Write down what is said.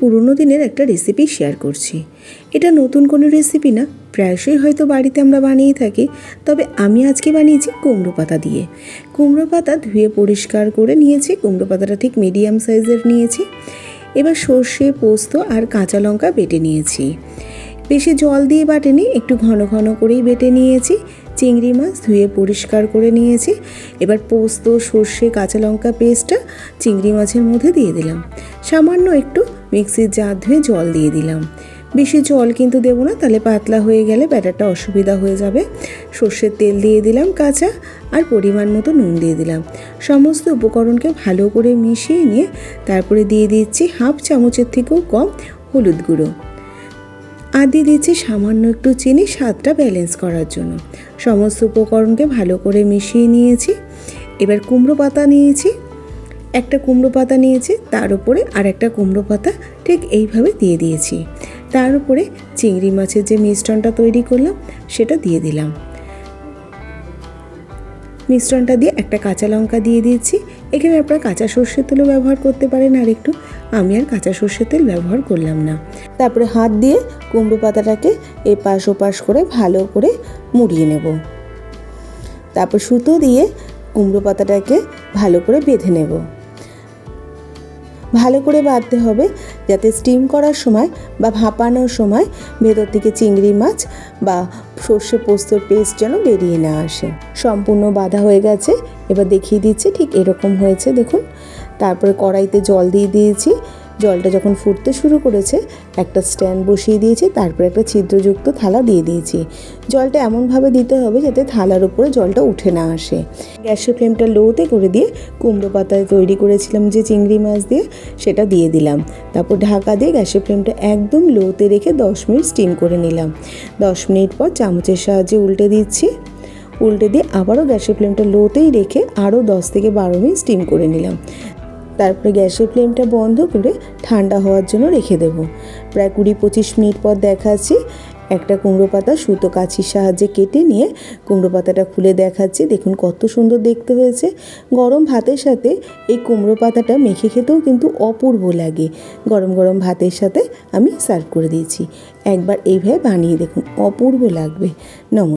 পুরনো দিনের একটা রেসিপি শেয়ার করছি। এটা নতুন কোনো রেসিপি না, প্রায়শই হয়তো বাড়িতে আমরা বানিয়ে থাকি, তবে আমি আজকে বানিয়েছি কুমড়ো পাতা দিয়ে। কুমড়ো পাতা ধুয়ে পরিষ্কার করে নিয়েছি, কুমড়ো পাতাটা ঠিক মিডিয়াম সাইজের নিয়েছি। এবার সর্ষে, পোস্ত আর কাঁচা লঙ্কা বেটে নিয়েছি। বেশি জল দিয়ে বাটেনি, একটু ঘন ঘন করেই বেটে নিয়েছি। চিংড়ি মাছ ধুয়ে পরিষ্কার করে নিয়েছি। এবার পোস্ত, সর্ষে, কাঁচা লঙ্কা পেস্টটা চিংড়ি মাছের মধ্যে দিয়ে দিলাম। সামান্য একটু মিক্সির জার ধুয়ে জল দিয়ে দিলাম। বেশি জল কিন্তু দেবো না, তাহলে পাতলা হয়ে গেলে ব্যাটারটা অসুবিধা হয়ে যাবে। সর্ষের তেল দিয়ে দিলাম কাঁচা আর পরিমাণ মতো নুন দিয়ে দিলাম। সমস্ত উপকরণকে ভালো করে মিশিয়ে নিয়ে তারপরে দিয়ে দিচ্ছি হাফ চামচের থেকেও কম হলুদ গুঁড়ো। আর দিয়ে দিচ্ছি সামান্য একটু চিনি স্বাদটা ব্যালেন্স করার জন্য। সমস্ত উপকরণকে ভালো করে মিশিয়ে নিয়েছি। এবার কুমড়ো পাতা নিয়েছি। একটা কুমড়ো পাতা নিয়েছি, তার উপরে আর একটা কুমড়ো পাতা ঠিক এইভাবে দিয়ে দিয়েছি। তার উপরে চিংড়ি মাছের যে মিশ্রণটা তৈরি করলাম, সেটা দিয়ে দিলাম। মিশ্রণটা দিয়ে একটা কাঁচা লঙ্কা দিয়ে দিয়েছি। এখানে আপনারা কাঁচা সর্ষের তেলও ব্যবহার করতে পারেন আর একটু আমি আর কাঁচা সর্ষের তেল ব্যবহার করলাম না। তারপরে হাত দিয়ে কুমড়ো পাতাটাকে এপাশ ওপাশ করে ভালো করে মুড়িয়ে নেব। তারপর সুতো দিয়ে কুমড়ো পাতাটাকে ভালো করে বেঁধে নেব। ভালো করে বাঁধতে হবে যাতে স্টিম করার সময় বা ভাপানোর সময় ভেতর থেকে চিংড়ি মাছ বা সর্ষে পোস্তর পেস্ট যেন বেরিয়ে না আসে। সম্পূর্ণ বাঁধা হয়ে গেছে। এবার দেখিয়ে দিচ্ছি ঠিক এরকম হয়েছে, দেখুন। তারপরে কড়াইতে জল দিয়ে দিয়েছি। জলটা যখন ফুটতে শুরু করেছে, একটা স্ট্যান্ড বসিয়ে দিয়েছি, তারপরে একটা ছিদ্রযুক্ত থালা দিয়ে দিয়েছি। জলটা এমনভাবে দিতে হবে যাতে থালার উপরে জলটা উঠে না আসে। গ্যাসের ফ্লেমটা লোতে করে দিয়ে কুমড়ো পাতায় তৈরি করেছিলাম যে চিংড়ি মাছ দিয়ে, সেটা দিয়ে দিলাম। তারপর ঢাকা দিয়ে গ্যাসের ফ্লেমটা একদম লোতে রেখে দশ মিনিট স্টিম করে নিলাম। দশ মিনিট পর চামচের সাহায্যে উল্টে দিচ্ছি। উল্টে দিয়ে আবারও গ্যাসের ফ্লেমটা লোতেই রেখে আরও দশ থেকে বারো মিনিট স্টিম করে নিলাম। তারপরে গ্যাসের ফ্লেমটা বন্ধ করে ঠান্ডা হওয়ার জন্য রেখে দেবো। প্রায় কুড়ি পঁচিশ মিনিট পর দেখাচ্ছি। একটা কুমড়ো পাতা সুতো কাছির সাহায্যে কেটে নিয়ে কুমড়ো পাতাটা খুলে দেখাচ্ছি। দেখুন কত সুন্দর দেখতে হয়েছে। গরম ভাতের সাথে এই কুমড়ো পাতাটা মেখে খেতেও কিন্তু অপূর্ব লাগে। গরম গরম ভাতের সাথে আমি সার্ভ করে দিয়েছি। একবার এইভাবে বানিয়ে দেখুন, অপূর্ব লাগবে। নমস্কার।